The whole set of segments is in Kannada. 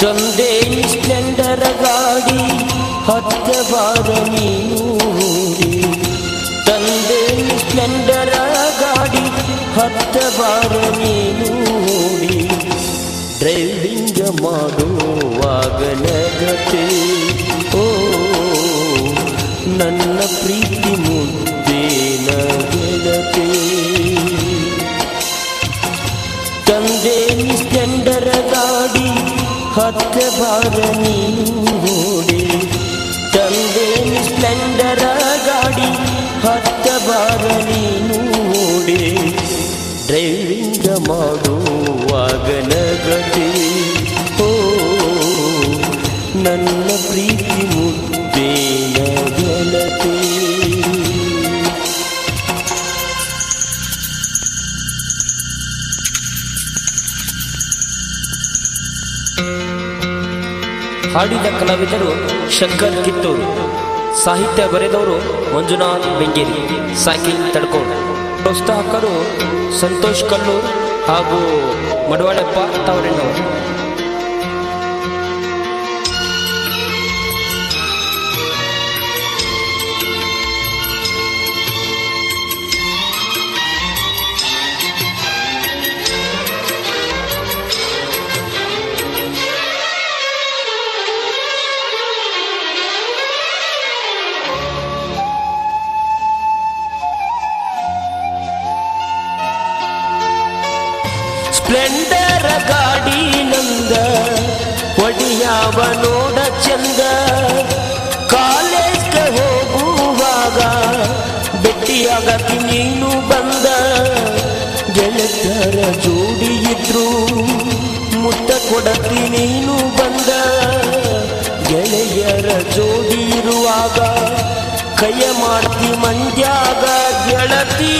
ತಂದೆ ಸ್ಪ್ಲೆಂಡರ ಗಾಡಿ ಹತ್ತವಾರ ನೀನು ತಂದೆ ಸ್ಪ್ಲೆಂಡರ ಗಾಡಿ ಹತ್ತವಾರ ನೀನು ಡ್ರೈವಿಂಗ್ ಮಾಡುವಾಗ ನಗತೆ ಓ, ನನ್ನ ಪ್ರೀತಿ ಮುದ್ದೇನ ಗೆಳತೆ ತಂದೆ ಸ್ಪ್ಲೆಂಡರ ಗಾಡಿ ಹತ್ತ ಬಾರ ನೀಡಿ. ತಂದೆ ಸ್ಪ್ಲೆಂಡರ ಗಾಡಿ ಹತ್ತ ಬಾರ ನೀಡಿ. ಡ್ರೈವಿಂಗ್ ಮಾಡುವಾಗ ನಗತೆ ನನ್ನ ಪ್ರೀತಿ ಮುದ್ದೇನ ಹಾಡಿದ ಕಲಾವಿದರು ಶಂಕರ್ ಕಿತ್ತೂರು. ಸಾಹಿತ್ಯ ಬರೆದವರು ಮಂಜುನಾಥ್ ಬೆಂಗೇರಿ. ಸಾಕಿಂಗ್ ತಡ್ಕೋಡ್ ಪ್ರೋತ್ಸಾಹಕರು ಸಂತೋಷ್ ಕಲ್ಲೂರ್ ಹಾಗೂ ಮಡವಾಳಪ್ಪ ತವರಣ್ಣವರು. ಗಾಡಿ ನಂದ, ಒಡಿಯಾವ ನೋಡ ಚಂದ. ಕಾಲೇಜ್ಗೆ ಹೋಗುವಾಗ ಭೇಟಿಯಾಗತಿ ನೀನು ಬಂದ. ಗೆಳೆತರ ಜೋಡಿ ಇದ್ರು, ಮುತ್ತ ಕೊಡತಿ ನೀನು ಬಂದ. ಗೆಳೆಯರ ಜೋಡಿ ಇರುವಾಗ ಕೈಯ ಮಾಡ್ತಿ ಮಂಡ್ಯಾಗ ಗೆಳತಿ.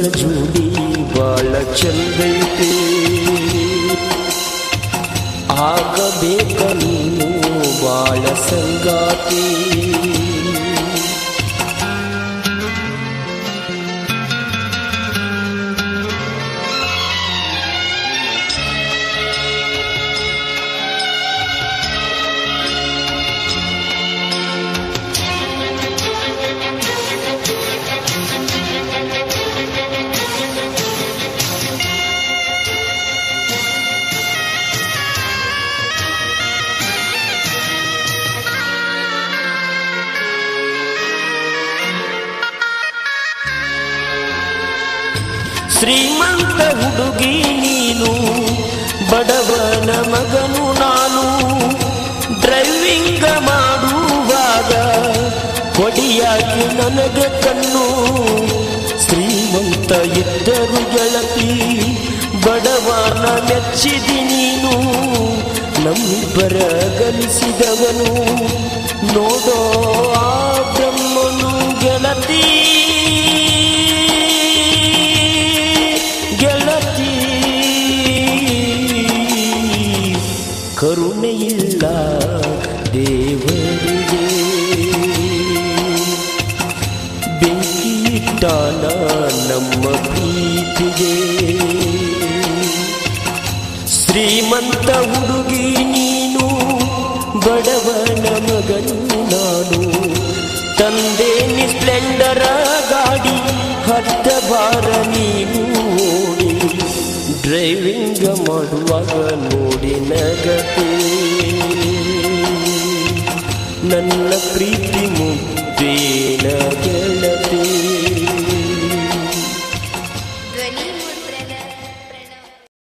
ನಮ್ಮಿಬ್ಬರ ಜೋಡಿ ಬಾಳ ಚಂದೈತೆ. ಆಗಬೇಕ ನೀನು ಬಾಳ ಸಂಗಾತಿ. ಶ್ರೀಮಂತ ಹುಡುಗಿ ನೀನು, ಬಡವನ ಮಗನು ನಾನು. ಡ್ರೈವಿಂಗ ಮಾಡುವಾಗ ಕೊಡಿಯಾಗಿ ನನಗೆ ಕಣ್ಣು. ಶ್ರೀಮಂತ ಇದ್ದರು ಗೆಳತಿ, ಬಡವನ ಮೆಚ್ಚಿದಿ ನೀನು. ನಮ್ಮಿಬ್ಬರ ಗಲಿಸಿದವನು. ಇಟ್ಟಾನ ನಮ್ಮ ಪ್ರೀತಿಗೆ. ಶ್ರೀಮಂತ ಹುಡುಗಿ ನೀನು, ಬಡವನ ಮಗನು ನಾನು. ತಂದೆ ಸ್ಪ್ಲೆಂಡರ ಗಾಡಿ, ಹತ್ತ ಬಾರ ನೀನು ಓಡಿ. ಡ್ರೈವಿಂಗ್ ಮಾಡುವಾಗ ನೋಡಿ ನಗತೆ ನನ್ನ ಪ್ರೀತಿ ಮು